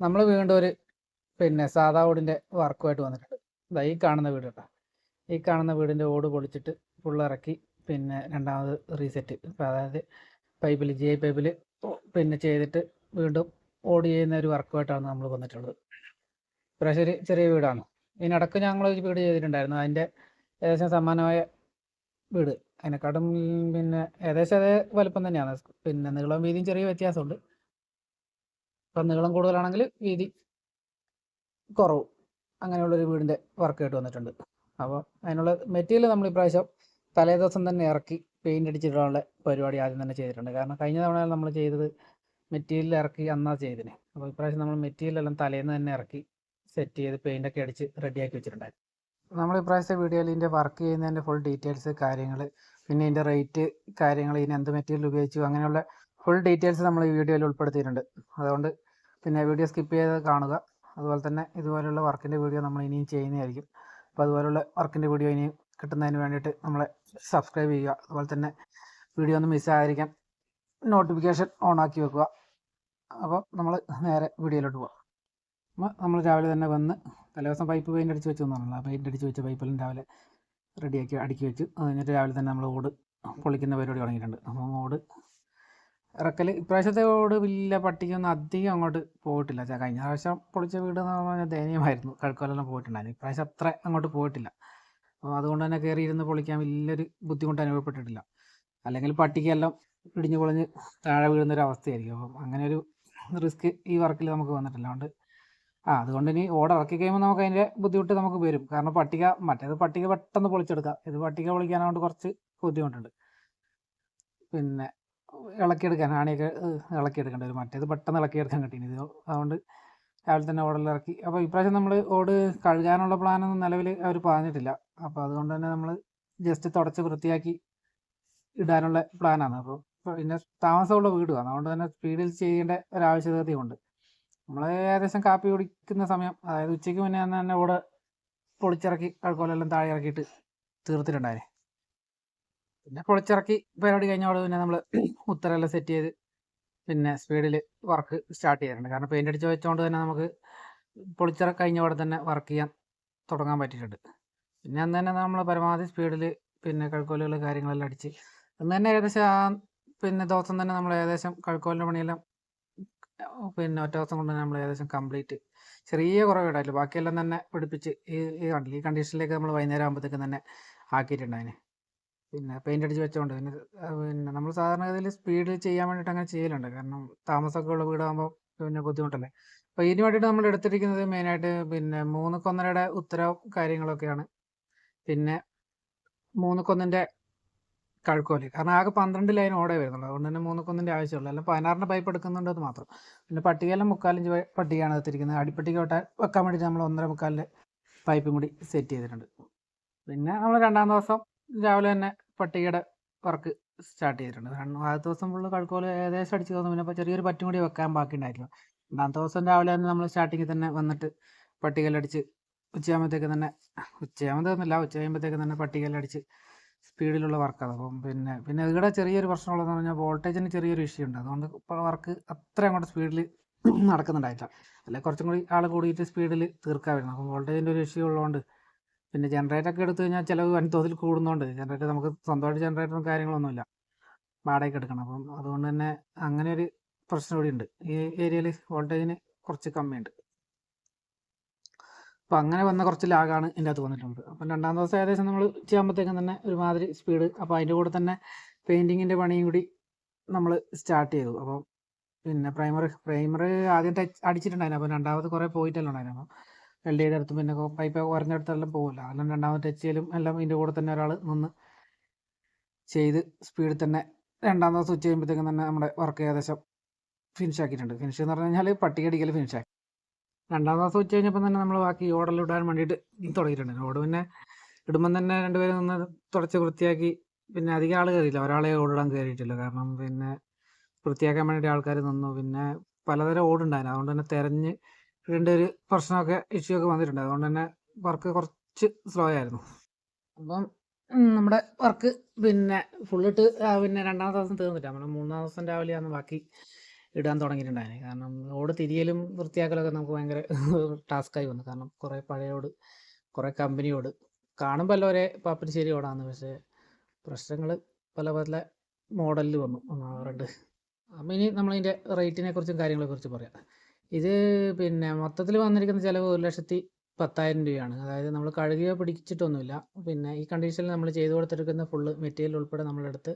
നമ്മൾ വീണ്ടും ഒരു പിന്നെ സാധാ ഓടിന്റെ വർക്കുമായിട്ട് വന്നിട്ടുണ്ട്. ഇതാ ഈ കാണുന്ന വീട് കേട്ടോ. ഈ കാണുന്ന വീടിന്റെ ഓട് പൊളിച്ചിട്ട് ഫുള്ളിറക്കി പിന്നെ രണ്ടാമത് റീസെറ്റ് അതായത് പൈപ്പിൽ ജി ഐ പൈപ്പിൽ പിന്നെ ചെയ്തിട്ട് വീണ്ടും ഓട് ചെയ്യുന്ന ഒരു വർക്കുമായിട്ടാണ് നമ്മൾ വന്നിട്ടുള്ളത്. ഇപ്രാവശ്യം ഒരു ചെറിയ വീടാണ്. ഇതിനിടക്ക് ഞങ്ങൾ ഒരു വീട് ചെയ്തിട്ടുണ്ടായിരുന്നു. അതിന്റെ ഏകദേശം സമാനമായ വീട്. അതിനെക്കാട്ടും പിന്നെ ഏകദേശം അതേ വലുപ്പം തന്നെയാണ്. പിന്നെ നീളം വീതിയും ചെറിയ വ്യത്യാസമുണ്ട്. ഇപ്പം നീളം കൂടുതലാണെങ്കിൽ വീതി കുറവും. അങ്ങനെയുള്ളൊരു വീടിന്റെ വർക്കായിട്ട് വന്നിട്ടുണ്ട്. അപ്പോൾ അതിനുള്ള മെറ്റീരിയൽ നമ്മൾ ഇപ്രാവശ്യം തലേ ദിവസം തന്നെ ഇറക്കി പെയിന്റ് അടിച്ചിട്ടുള്ള പരിപാടി ആദ്യം തന്നെ ചെയ്തിട്ടുണ്ട്. കാരണം കഴിഞ്ഞ തവണ നമ്മൾ ചെയ്തത് മെറ്റീരിയൽ ഇറക്കി അന്നാ ചെയ്തിന് അപ്പോൾ ഇപ്രാവശ്യം നമ്മൾ മെറ്റീരിയൽ എല്ലാം തലേന്ന് തന്നെ ഇറക്കി സെറ്റ് ചെയ്ത് പെയിന്റ് ഒക്കെ അടിച്ച് റെഡിയാക്കി വെച്ചിട്ടുണ്ടായിരുന്നു. നമ്മൾ ഇപ്രാവശ്യത്തെ വീഡിയോയിൽ ഇതിന്റെ വർക്ക് ചെയ്യുന്നതിന്റെ ഫുൾ ഡീറ്റെയിൽസ് കാര്യങ്ങൾ പിന്നെ ഇതിന്റെ റേറ്റ് കാര്യങ്ങൾ ഇതിന് എന്ത് മെറ്റീരിയൽ ഉപയോഗിച്ചു അങ്ങനെയുള്ള ഫുൾ ഡീറ്റെയിൽസ് നമ്മൾ ഈ വീഡിയോയിൽ ഉൾപ്പെടുത്തിയിട്ടുണ്ട്. അതുകൊണ്ട് പിന്നെ വീഡിയോ സ്കിപ്പ് ചെയ്ത് കാണുക. അതുപോലെ തന്നെ ഇതുപോലെയുള്ള വർക്കിന്റെ വീഡിയോ നമ്മൾ ഇനിയും ചെയ്യുന്നതായിരിക്കും. അപ്പോൾ അതുപോലെയുള്ള വർക്കിന്റെ വീഡിയോ ഇനിയും കിട്ടുന്നതിന് വേണ്ടിയിട്ട് നമ്മളെ സബ്സ്ക്രൈബ് ചെയ്യുക. അതുപോലെ തന്നെ വീഡിയോ ഒന്നും മിസ്സായിരിക്കാൻ നോട്ടിഫിക്കേഷൻ ഓൺ ആക്കി വെക്കുക. അപ്പോൾ നമ്മൾ നേരെ വീഡിയോയിലോട്ട് പോകാം അപ്പോൾ നമ്മൾ രാവിലെ തന്നെ വന്ന് തലേദിവസം പൈപ്പ് പെയിന്റ് അടിച്ച് വെച്ചു എന്നാണല്ലോ പെയിന്റ് അടിച്ച് വെച്ച പൈപ്പെല്ലാം രാവിലെ റെഡിയാക്കി അടുക്കി വെച്ചു. അത് കഴിഞ്ഞിട്ട് രാവിലെ തന്നെ നമ്മൾ ഓട് പൊളിക്കുന്ന പരിപാടി തുടങ്ങിയിട്ടുണ്ട്. അപ്പം ഓട് ഇറക്കൽ ഇപ്രാവശ്യത്തെ ഓട് വലിയ പട്ടിക്കൊന്നും അധികം അങ്ങോട്ട് പോയിട്ടില്ല. കഴിഞ്ഞ പ്രാവശ്യം പൊളിച്ച വീട് എന്ന് പറഞ്ഞാൽ ദയനീയമായിരുന്നു കഴുക്കോലെല്ലാം പോയിട്ടുണ്ടായിരുന്നു. ഇപ്രാവശ്യം അത്ര അങ്ങോട്ട് പോയിട്ടില്ല. അപ്പോൾ അതുകൊണ്ട് തന്നെ കയറി ഇരുന്ന് പൊളിക്കാൻ വലിയൊരു ബുദ്ധിമുട്ട് അനുഭവപ്പെട്ടിട്ടില്ല. അല്ലെങ്കിൽ പട്ടിക്കെല്ലാം ഇടിഞ്ഞു പൊളിഞ്ഞ് താഴെ വീഴുന്നൊരു അവസ്ഥയായിരിക്കും. അപ്പം അങ്ങനെ ഒരു റിസ്ക് ഈ വർക്കിൽ നമുക്ക് വന്നിട്ടില്ല. അതുകൊണ്ട് ആ അതുകൊണ്ട് ഇനി ഓർഡർ ഇറക്കി കഴിയുമ്പോൾ നമുക്ക് അതിന്റെ ബുദ്ധിമുട്ട് നമുക്ക് വരും. കാരണം പട്ടിക മറ്റേത് പട്ടിക പെട്ടെന്ന് പൊളിച്ചെടുക്കാം. ഇത് പട്ടിക പൊളിക്കാനായിട്ട് കുറച്ച് ബുദ്ധിമുട്ടുണ്ട്. പിന്നെ ഇളക്കിയെടുക്കാൻ ആണിയൊക്കെ ഇളക്കി ഇളക്കിയെടുക്കേണ്ടി വരും മറ്റേത് പെട്ടെന്ന് ഇളക്കിയെടുക്കാൻ കിട്ടീന്. ഇത് അതുകൊണ്ട് രാവിലെ തന്നെ ഓടെല്ലാം ഇറക്കി അപ്പോൾ ഇപ്രാവശ്യം നമ്മൾ ഓട് കഴുകാനുള്ള പ്ലാനൊന്നും നിലവിൽ അവർ പറഞ്ഞിട്ടില്ല. അപ്പോൾ അതുകൊണ്ട് തന്നെ നമ്മൾ ജസ്റ്റ് തുടച്ച് വൃത്തിയാക്കി ഇടാനുള്ള പ്ലാനാണ്. അപ്പോൾ പിന്നെ താമസമുള്ള വീടുമാണ് അതുകൊണ്ട് തന്നെ സ്പീഡിൽ ചെയ്യേണ്ട ഒരു ആവശ്യകതയുണ്ട് നമ്മൾ ഏകദേശം കാപ്പി കുടിക്കുന്ന സമയം അതായത് ഉച്ചയ്ക്ക് മുന്നേ തന്നെ ഓട് പൊളിച്ചിറക്കി അഴുക്കോലെല്ലാം താഴെ ഇറക്കിയിട്ട് തീർത്തിട്ടുണ്ടായി പിന്നെ പൊളിച്ചിറക്കി പരിപാടി കഴിഞ്ഞോട് പിന്നെ നമ്മൾ ഉത്തരമെല്ലാം സെറ്റ് ചെയ്ത് പിന്നെ സ്പീഡിൽ വർക്ക് സ്റ്റാർട്ട് ചെയ്യാറുണ്ട്. കാരണം പെയിന്റ് അടിച്ച് വെച്ചുകൊണ്ട് തന്നെ നമുക്ക് പൊളിച്ചിറ കഴിഞ്ഞോടെ തന്നെ വർക്ക് ചെയ്യാൻ തുടങ്ങാൻ പറ്റിയിട്ടുണ്ട്. പിന്നെ അന്ന് തന്നെ നമ്മൾ പരമാവധി സ്പീഡിൽ പിന്നെ കഴുക്കോലുകൾ കാര്യങ്ങളെല്ലാം അടിച്ച് അന്ന് തന്നെ ഏകദേശം പിന്നെ ദിവസം തന്നെ നമ്മൾ ഏകദേശം കഴുക്കോലിന്റെ പണിയെല്ലാം പിന്നെ ഒറ്റ ദിവസം കൊണ്ട് നമ്മൾ ഏകദേശം കംപ്ലീറ്റ് ചെറിയ കുറവ് ഉണ്ടായില്ല ബാക്കിയെല്ലാം തന്നെ പിടിപ്പിച്ച് ഈ ഈ കണ്ടീഷനിലേക്ക് നമ്മൾ വൈകുന്നേരം ആകുമ്പോഴത്തേക്കും തന്നെ ആക്കിയിട്ടുണ്ട് അതിന്. പിന്നെ പെയിന്റ് അടിച്ച് വെച്ചോണ്ട്. പിന്നെ പിന്നെ നമ്മൾ സാധാരണഗതിയിൽ സ്പീഡിൽ ചെയ്യാൻ വേണ്ടിയിട്ട് അങ്ങനെ ചെയ്യലുണ്ട്. കാരണം താമസമൊക്കെ ഉള്ള വീടാകുമ്പോൾ പിന്നെ ബുദ്ധിമുട്ടല്ലേ. അപ്പോൾ ഇതിന് വേണ്ടിയിട്ട് നമ്മൾ എടുത്തിരിക്കുന്നത് മെയിനായിട്ട് പിന്നെ മൂന്ന് കൊന്നരയുടെ ഉത്തരവും കാര്യങ്ങളൊക്കെയാണ്. പിന്നെ മൂന്ന് കൊന്നിന്റെ കഴുക്കോൽ. കാരണം ആകെ പന്ത്രണ്ട് ലൈൻ ഓടേ വരുന്നുള്ളൂ. അതുകൊണ്ട് തന്നെ മൂന്ന് കൊന്നിന്റെ ആവശ്യമുള്ളൂ. അല്ല പതിനാറിന്റെ പൈപ്പ് എടുക്കുന്നുണ്ട് മാത്രം. പിന്നെ പട്ടികയെല്ലാം മുക്കാലഞ്ച് പട്ടികയാണ് എടുത്തിരിക്കുന്നത്. അടിപ്പട്ടിക വെട്ടാൻ വെക്കാൻ വേണ്ടിയിട്ട് നമ്മൾ ഒന്നര മുക്കാലിന്റെ പൈപ്പും കൂടി സെറ്റ് ചെയ്തിട്ടുണ്ട്. പിന്നെ നമ്മൾ രണ്ടാം ദിവസം രാവിലെ തന്നെ പട്ടികയുടെ വർക്ക് സ്റ്റാർട്ട് ചെയ്തിട്ടുണ്ട്. കാരണം ആദ്യത്തെ ദിവസം ഫുള്ള് കഴുക്കോൽ ഏകദേശം അടിച്ച് തോന്നും. പിന്നെ ചെറിയൊരു പറ്റും കൂടി വെക്കാൻ ബാക്കി ഉണ്ടായിരുന്നു രണ്ടാമത്തെ ദിവസം രാവിലെ തന്നെ നമ്മൾ സ്റ്റാർട്ടിങ്ങിൽ തന്നെ വന്നിട്ട് പട്ടികയിലടിച്ച് ഉച്ചയാകുമ്പോഴത്തേക്ക് തന്നെ ഉച്ചയാകുമ്പോഴത്തേക്കൊന്നുമില്ല ഉച്ച കഴിയുമ്പോഴത്തേക്ക് തന്നെ പട്ടികയിലടിച്ച് സ്പീഡിലുള്ള വർക്കാണ്. അപ്പം പിന്നെ പിന്നെ ഇവിടെ ചെറിയൊരു പ്രശ്നമുള്ളതെന്ന് പറഞ്ഞാൽ വോൾട്ടേജിന് ചെറിയൊരു ഇഷ്യൂ ഉണ്ട്. അതുകൊണ്ട് ഇപ്പോൾ വർക്ക് അത്ര അങ്ങോട്ട് സ്പീഡിൽ നടക്കുന്നുണ്ടായിട്ടില്ല അല്ലെങ്കിൽ കുറച്ചും കൂടി ആൾ കൂടിയിട്ട് സ്പീഡിൽ തീർക്കാൻ വരുന്നത് അപ്പം വോൾട്ടേജിന്റെ ഒരു ഇഷ്യൂ ഉള്ളതുകൊണ്ട് പിന്നെ ജനറേറ്റർ ഒക്കെ എടുത്തു കഴിഞ്ഞാൽ ചിലവ് വൻതോതിൽ കൂടുന്നുണ്ട് ജനറേറ്റർ നമുക്ക് സ്വന്തമായിട്ട് ജനറേറ്ററും കാര്യങ്ങളൊന്നുമില്ല. വാടകയ്ക്ക് എടുക്കണം. അപ്പം അതുകൊണ്ട് തന്നെ അങ്ങനെ ഒരു പ്രശ്നം കൂടി ഉണ്ട് ഈ ഏരിയയിൽ വോൾട്ടേജിന് കുറച്ച് കമ്മിയുണ്ട്. അപ്പം അങ്ങനെ വന്ന കുറച്ച് ലാഗാണ് ഇതിന്റെ അകത്ത് വന്നിട്ടുണ്ട്. അപ്പം രണ്ടാം ദിവസം ഏകദേശം നമ്മൾ ചെയ്യുമ്പോഴത്തേക്കും തന്നെ ഒരുമാതിരി സ്പീഡ് അപ്പോൾ അതിന്റെ കൂടെ തന്നെ പെയിന്റിങ്ങിന്റെ പണിയും കൂടി നമ്മൾ സ്റ്റാർട്ട് ചെയ്തു. അപ്പം പിന്നെ പ്രൈമർ പ്രൈമർ ആദ്യം ടച്ച് അടിച്ചിട്ടുണ്ടായിരുന്നു. അപ്പം രണ്ടാമത് കുറേ പോയിട്ടെല്ലാം ഉണ്ടായിരുന്നു അപ്പോൾ ഡിയുടെ ചെയ്തെടുത്ത് പിന്നെ പൈപ്പ് ഉറഞ്ഞെടുത്തെല്ലാം പോകില്ല അതെല്ലാം രണ്ടാമത്തെ ടച്ച് ചെയ്യലും എല്ലാം ഇതിന്റെ കൂടെ തന്നെ ഒരാൾ നിന്ന് ചെയ്ത് സ്പീഡിൽ തന്നെ രണ്ടാം ദിവസം ഉച്ച കഴിയുമ്പോഴത്തേക്കും തന്നെ നമ്മുടെ വർക്ക് ഏകദേശം ഫിനിഷ് ആക്കിയിട്ടുണ്ട്. ഫിനിഷ് എന്ന് പറഞ്ഞു കഴിഞ്ഞാൽ പട്ടിക അടിക്കൽ ഫിനിഷ് ആക്കി. ദിവസം ഉച്ച കഴിഞ്ഞപ്പോൾ തന്നെ നമ്മൾ ബാക്കി ഓടൽ ഇടാൻ വേണ്ടിയിട്ട് തുടങ്ങിയിട്ടുണ്ട്. ഓട് പിന്നെ ഇടുമ്പം തന്നെ രണ്ടുപേരും നിന്ന് തുടച്ച് വൃത്തിയാക്കി പിന്നെ അധികം ആൾ കയറിയില്ല ഒരാളെ ഓടിടാൻ കയറിയിട്ടില്ല കാരണം പിന്നെ വൃത്തിയാക്കാൻ വേണ്ടിയിട്ട് ആൾക്കാർ നിന്നു. പിന്നെ പലതരം ഓടുണ്ടായിരുന്നു. അതുകൊണ്ട് തന്നെ തിരഞ്ഞ് ഇടേണ്ട ഒരു പ്രശ്നമൊക്കെ ഇഷ്യൂ ഒക്കെ വന്നിട്ടുണ്ട്. അതുകൊണ്ട് തന്നെ വർക്ക് കുറച്ച് സ്ലോ ആയിരുന്നു. അപ്പം നമ്മുടെ വർക്ക് പിന്നെ ഫുള്ളിട്ട് പിന്നെ രണ്ടാമത്തെ ദിവസം തീർന്നില്ല. നമ്മൾ മൂന്നാം ദിവസം രാവിലെയാണ് ബാക്കി ഇടാൻ തുടങ്ങിയിട്ടുണ്ടായിരുന്നു കാരണം ഓട് തിരിയലും വൃത്തിയാക്കലൊക്കെ നമുക്ക് ഭയങ്കര ടാസ്ക്കായി വന്നു. കാരണം കുറേ പഴയോട് കുറേ കമ്പനിയോട് കാണുമ്പോൾ എല്ലാം ഒരേ പാപ്പരിശ്ശേരി ഓടാന്ന് പക്ഷേ പ്രശ്നങ്ങൾ പല പല മോഡലിൽ വന്നു. ഒന്നാമത് അപ്പം ഇനി നമ്മളതിന്റെ റേറ്റിനെ കുറിച്ചും കാര്യങ്ങളെ കുറിച്ചും പറയാം. ഇത് പിന്നെ മൊത്തത്തിൽ വന്നിരിക്കുന്ന ചിലവ് ഒരു ലക്ഷത്തി പത്തായിരം രൂപയാണ്. അതായത് നമ്മൾ കഴുകിയോ പിടിച്ചിട്ടൊന്നുമില്ല. പിന്നെ ഈ കണ്ടീഷനിൽ നമ്മൾ ചെയ്തു കൊടുത്തിരിക്കുന്ന ഫുള്ള് മെറ്റീരിയൽ ഉൾപ്പെടെ നമ്മളെടുത്ത്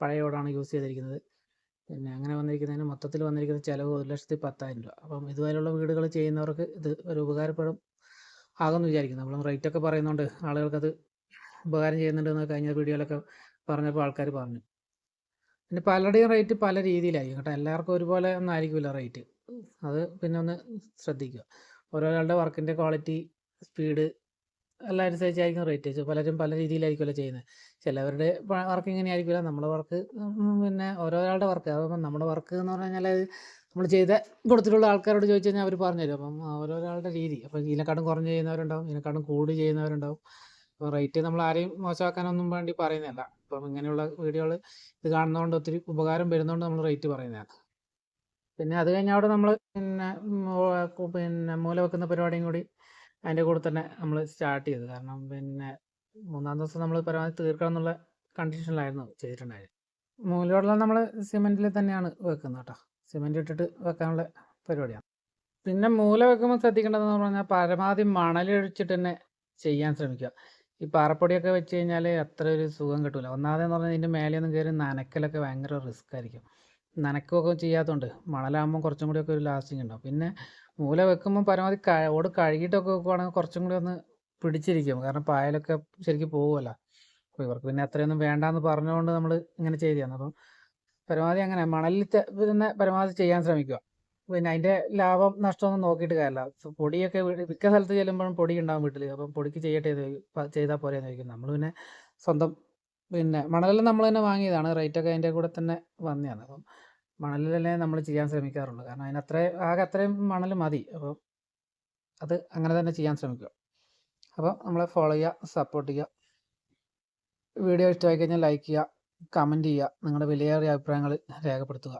പഴയ ഓടാണ് യൂസ് ചെയ്തിരിക്കുന്നത്. പിന്നെ അങ്ങനെ വന്നിരിക്കുന്നതിന് മൊത്തത്തിൽ വന്നിരിക്കുന്ന ചിലവ് ഒരു ലക്ഷത്തി പത്തായിരം രൂപ. അപ്പം ഇതുപോലെയുള്ള വീടുകൾ ചെയ്യുന്നവർക്ക് ഇത് ഒരു ഉപകാരപ്പെടും ആകുമെന്ന് വിചാരിക്കുന്നു. നമ്മൾ റേറ്റ് ഒക്കെ പറയുന്നുണ്ട്. ആളുകൾക്കത് ഉപകാരം ചെയ്യുന്നുണ്ട് എന്ന് കഴിഞ്ഞ വീഡിയോയിലൊക്കെ പറഞ്ഞപ്പോൾ ആൾക്കാർ പറഞ്ഞു. പിന്നെ പലരുടെയും റേറ്റ് പല രീതിയിലായിരിക്കും കേട്ടോ. എല്ലാവർക്കും ഒരുപോലെ ഒന്നും ആയിരിക്കില്ല റേറ്റ്. അത് പിന്നെ ഒന്ന് ശ്രദ്ധിക്കുക. ഓരോരാളുടെ വർക്കിന്റെ ക്വാളിറ്റി സ്പീഡ് എല്ലാം അനുസരിച്ചായിരിക്കും റേറ്റ്. പലരും പല രീതിയിലായിരിക്കുമല്ലോ ചെയ്യുന്നത്. ചിലവരുടെ വർക്ക് ഇങ്ങനെ ആയിരിക്കില്ല നമ്മുടെ വർക്ക് പിന്നെ ഓരോരാളുടെ വർക്ക്. അപ്പം നമ്മുടെ വർക്ക് എന്ന് പറഞ്ഞു കഴിഞ്ഞാൽ നമ്മൾ ചെയ്ത കൊടുത്തിട്ടുള്ള ആൾക്കാരോട് ചോദിച്ചു കഴിഞ്ഞാൽ അവർ പറഞ്ഞു തരും അപ്പം ഓരോരാളുടെ രീതി. അപ്പം ഇതിനെക്കാട്ടും കുറഞ്ഞ് ചെയ്യുന്നവരുണ്ടാവും. ഇതിനെക്കാട്ടും കൂടി ചെയ്യുന്നവരുണ്ടാവും. റേറ്റ് നമ്മൾ ആരെയും മോശമാക്കാനൊന്നും വേണ്ടി പറയുന്നതല്ല. അപ്പം ഇങ്ങനെയുള്ള വീഡിയോകൾ ഇത് കാണുന്നതുകൊണ്ട് ഒത്തിരി ഉപകാരം വരുന്നതുകൊണ്ട് നമ്മൾ റേറ്റ് പറയുന്നതാണ് പിന്നെ അത് കഴിഞ്ഞ അവിടെ നമ്മൾ പിന്നെ പിന്നെ മൂല വെക്കുന്ന പരിപാടിയും കൂടി അതിന്റെ കൂടെ തന്നെ നമ്മൾ സ്റ്റാർട്ട് ചെയ്തു. കാരണം പിന്നെ മൂന്നാം ദിവസം നമ്മൾ പരമാവധി തീർക്കണം എന്നുള്ള കണ്ടീഷനിലായിരുന്നു ചെയ്തിട്ടുണ്ടായത്. മൂലയോടെല്ലാം നമ്മൾ സിമെന്റിൽ തന്നെയാണ് വെക്കുന്നത് കേട്ടോ. സിമെന്റ് ഇട്ടിട്ട് വെക്കാനുള്ള പരിപാടിയാണ്. പിന്നെ മൂല വെക്കുമ്പോൾ ശ്രദ്ധിക്കേണ്ടതെന്ന് പറഞ്ഞാൽ പരമാവധി മണലൊഴിച്ചിട്ട് തന്നെ ചെയ്യാൻ ശ്രമിക്കുക. ഈ പാറപ്പൊടിയൊക്കെ വെച്ച് കഴിഞ്ഞാൽ അത്ര ഒരു സുഖം കിട്ടില്ല ഒന്നാമതെന്ന് പറഞ്ഞാൽ ഇതിന്റെ മേലെയൊന്നും കയറി നനക്കലൊക്കെ ഭയങ്കര റിസ്ക് ആയിരിക്കും. നനക്കുകയൊക്കെ ചെയ്യാത്തതുകൊണ്ട് മണലാകുമ്പോൾ കുറച്ചും കൂടിയൊക്കെ ഒരു ലാസ്റ്റിംഗ് ഉണ്ടാവും. പിന്നെ മൂല വെക്കുമ്പോൾ പരമാവധി ക ഓട് കഴുകിയിട്ടൊക്കെ വെക്കുവാണെങ്കിൽ കുറച്ചും കൂടി ഒന്ന് പിടിച്ചിരിക്കും. കാരണം പായലൊക്കെ ശരിക്കും പോകുമല്ലോ അപ്പോൾ ഇവർക്ക് പിന്നെ അത്രയൊന്നും വേണ്ടാന്ന് പറഞ്ഞുകൊണ്ട് നമ്മൾ ഇങ്ങനെ ചെയ്തതാണ്. അപ്പം പരമാവധി അങ്ങനെ മണലിൽ തന്നെ പരമാവധി ചെയ്യാൻ ശ്രമിക്കുക. പിന്നെ അതിന്റെ ലാഭം നഷ്ടമൊന്നും നോക്കിയിട്ട് കാര്യമില്ല പൊടിയൊക്കെ മിക്ക സ്ഥലത്ത് ചെല്ലുമ്പോഴും പൊടി ഉണ്ടാവും വീട്ടിൽ അപ്പം പൊടിക്ക് ചെയ്യട്ടെ ചെയ്താൽ പോരെ എന്ന് ചോദിക്കും. നമ്മൾ പിന്നെ സ്വന്തം പിന്നെ മണലെല്ലാം നമ്മൾ തന്നെ വാങ്ങിയതാണ്. റേറ്റൊക്കെ അതിന്റെ കൂടെ തന്നെ വന്നതാണ്. അപ്പം മണലിലല്ലേ നമ്മൾ ചെയ്യാൻ ശ്രമിക്കാറുള്ളൂ. കാരണം അതിന് അത്ര ആകെ അത്രയും മണൽ മതി. അപ്പം അത് അങ്ങനെ തന്നെ ചെയ്യാൻ ശ്രമിക്കുക. അപ്പം നമ്മളെ ഫോളോ ചെയ്യുക സപ്പോർട്ട് ചെയ്യുക. വീഡിയോ ഇഷ്ടമായി കഴിഞ്ഞാൽ ലൈക്ക് ചെയ്യുക കമന്റ് ചെയ്യുക. നിങ്ങളുടെ വിലയേറിയ അഭിപ്രായങ്ങൾ രേഖപ്പെടുത്തുക.